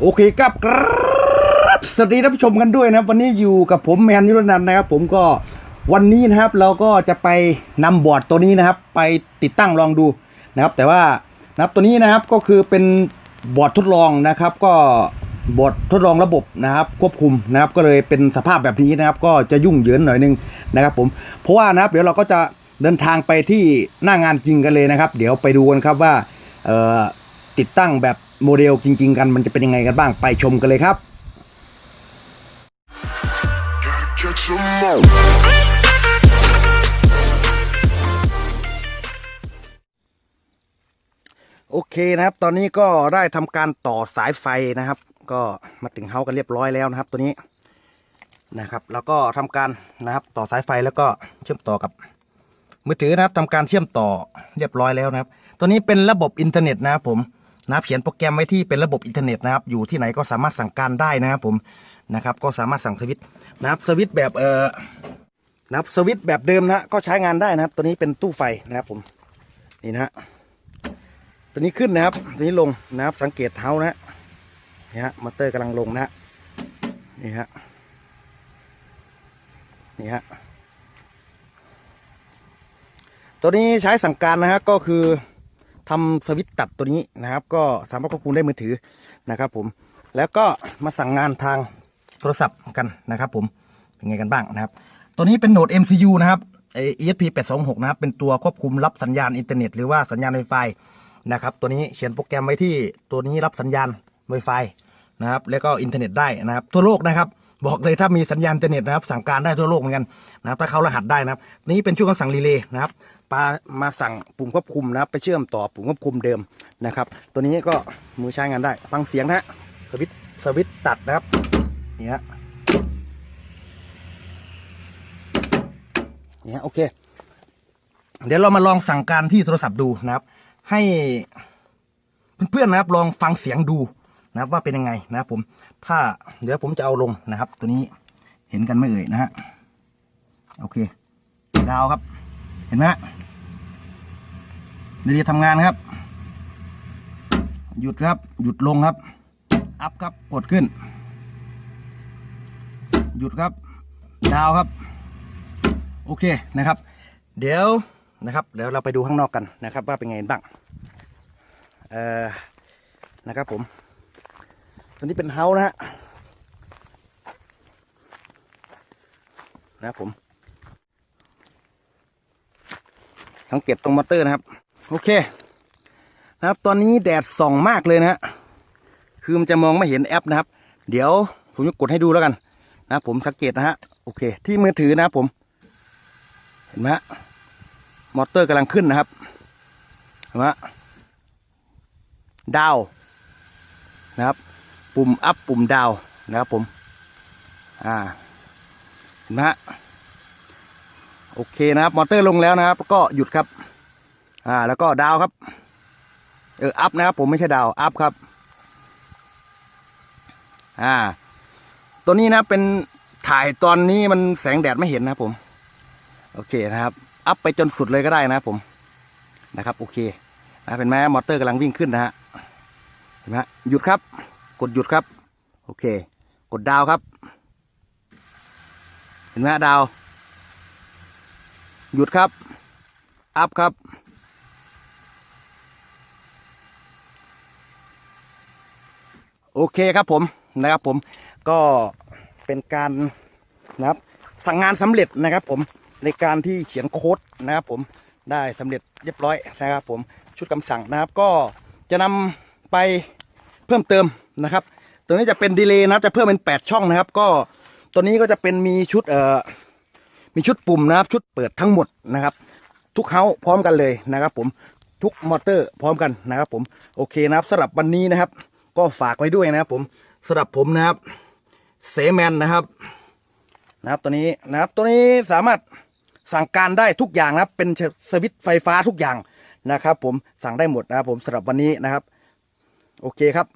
โอเคครับครับสวัสดีท่านผู้ชมกันด้วยนะครับ วันนี้อยู่กับผมแมนยุรนันท์นะครับ ผมก็วันนี้นะครับเราก็จะไปนำบอร์ดตัวนี้นะครับ ไปติดตั้งลองดูนะครับ แต่ว่านะครับตัวนี้นะครับก็คือเป็นบอร์ดทดลองนะครับ ก็บอร์ดทดลองระบบนะครับ ควบคุมนะครับ ก็เลยเป็นสภาพแบบนี้นะครับ ก็จะยุ่งเหยินหน่อยนึงนะครับ ผมเพราะว่านะครับเดี๋ยวเราก็จะเดินทางไปที่หน้างานจริงกันเลยนะครับ เดี๋ยวไปดูกันครับว่าเออ ติดตั้งแบบโมเดลจริง ๆ กันมันจะเป็นยังไงกันบ้างไปชมกันเลยครับ โอเคนะครับ ตอนนี้ก็ได้ทำการต่อสายไฟนะครับ ก็มาถึงเฮากันเรียบร้อยแล้วนะครับ ตัวนี้นะครับ แล้วก็ทำการนะครับต่อสายไฟแล้วก็เชื่อมต่อกับมือถือนะครับทำการเชื่อมต่อเรียบร้อยแล้วนะครับ ตัวนี้เป็นระบบอินเทอร์เน็ตนะครับผม นับเขียนโปรแกรมไว้ที่เป็นระบบอินเทอร์เน็ตนะครับ อยู่ที่ไหนก็สามารถสั่งการได้นะครับผมนะครับก็สามารถสั่งสวิตช์นะครับสวิตช์แบบเอ่อนะครับสวิตช์แบบเดิมนะก็ใช้งานได้นะครับ ตัวนี้เป็นตู้ไฟนะครับผมนี่นะฮะตัวนี้ขึ้นนะครับ ตัวนี้ลงนะครับ สังเกตเท้านะฮะนี่ฮะมอเตอร์กำลังลงนะฮะนี่ฮะนี่ฮะตัวนี้ใช้สั่งการนะฮะก็คือ ทำสวิตช์ตัดตัวนี้นะครับ ก็สามารถควบคุมได้มือถือนะครับ ผม แล้วก็มาสั่งงานทางโทรศัพท์กันนะครับ ผมเป็นไงกันบ้างนะครับ ตัวนี้เป็นโหนด MCU นะครับ ESP 826 นะครับ เป็นตัวควบคุมรับสัญญาณอินเทอร์เน็ตหรือว่าสัญญาณ Wi-Fi นะครับ ตัวนี้เขียนโปรแกรมไว้ที่ตัวนี้รับสัญญาณ Wi-Fi นะครับ แล้วก็อินเทอร์เน็ตได้นะครับ ทั่วโลกนะครับ บอกเลยถ้ามีสัญญาณอินเทอร์เน็ตนะครับ สั่งการได้ทั่วโลกเหมือนกันนะครับ ถ้าเขารหัสได้นะครับ นี้เป็นช่วงการสั่งรีเลย์นะครับ ปามาสั่งปุ่มควบคุมนะครับไปเชื่อมต่อปุ่มควบคุมเดิมนะครับ ตัวนี้ก็มือใช้งานได้ ฟังเสียงนะฮะสวิตสวิตตัดนะครับนี่ฮะเนี่ยโอเค เดี๋ยวเรามาลองสั่งการที่โทรศัพท์ดูนะครับ ให้เพื่อนๆนะครับลองฟังเสียงดูนะครับว่าเป็นยังไงนะครับผม ถ้าเดี๋ยวผมจะเอาลงนะครับ ตัวนี้เห็นกันไม่เอ่ยนะฮะโอเค ดาวครับ เห็นไหมฮะ เดี๋ยทำงานครับ หยุดครับ หยุดลงครับ อัพครับ กดขึ้น หยุดครับ ดาวครับ โอเคนะครับ เดี๋ยวนะครับเดี๋ยวเราไปดูข้างนอกกันนะครับ ว่าเป็นไงบ้าง เอ่อ นะครับผมตัวนี้เป็นเฮาส์นะฮะ นะครับผม สังเกตตรงมอเตอร์นะครับ โอเค นะครับ ตอนนี้แดดส่องมากเลยนะฮะคือมันจะมองไม่เห็นแอปนะครับ เดี๋ยวผมจะกดให้ดูแล้วกัน นะผมสังเกตนะฮะโอเค ที่มือถือนะครับผม เห็นไหมฮะมอเตอร์กำลังขึ้นนะครับเห็นไหมฮะดาวนะครับ ปุ่มอัพปุ่มดาวนะครับผม อ่าเห็นไหมฮะโอเคนะครับ มอเตอร์ลงแล้วนะครับ ก็หยุดครับ อ่า แล้วก็ดาวครับ เอออัพนะครับ ผมไม่ใช่ดาวอัพครับ อ่า ตัวนี้นะเป็นถ่ายตอนนี้มันแสงแดดไม่เห็นนะผม โอเคนะครับ อัพไปจนสุดเลยก็ได้นะผมนะครับ โอเคนะเป็นไหมมอเตอร์กำลังวิ่งขึ้นนะฮะเห็นไหมฮะหยุดครับ กดหยุดครับ โอเค กดดาวครับ เห็นไหมดาว หยุดครับ อัพครับ โอเคครับผมนะครับผมก็เป็นการนะครับสั่งงานสำเร็จนะครับผมในการที่เขียนโค้ดนะครับผมได้สำเร็จเรียบร้อยนะครับผมชุดคำสั่งนะครับ ก็จะนำไปเพิ่มเติมนะครับตัวนี้จะเป็นดีเลย์นะครับจะเพิ่มเป็น 8 ช่องนะครับ ก็ตัวนี้ก็จะเป็นมีชุดเอ่อมีชุดปุ่มนะครับ ชุดเปิดทั้งหมดนะครับ ทุกเฮาพร้อมกันเลยนะครับ ผมทุกมอเตอร์พร้อมกันนะครับ ผมโอเคนะครับสำหรับวันนี้นะครับ ก็ฝากไว้ด้วยนะครับผมสำหรับผมนะครับเซแมนนะครับนะครับตัวนี้นะครับตัวนี้สามารถสั่งการได้ทุกอย่างนะครับ เป็นสวิตช์ไฟฟ้าทุกอย่างนะครับ ผมสั่งได้หมดนะครับผมสำหรับวันนี้นะครับ โอเคครับ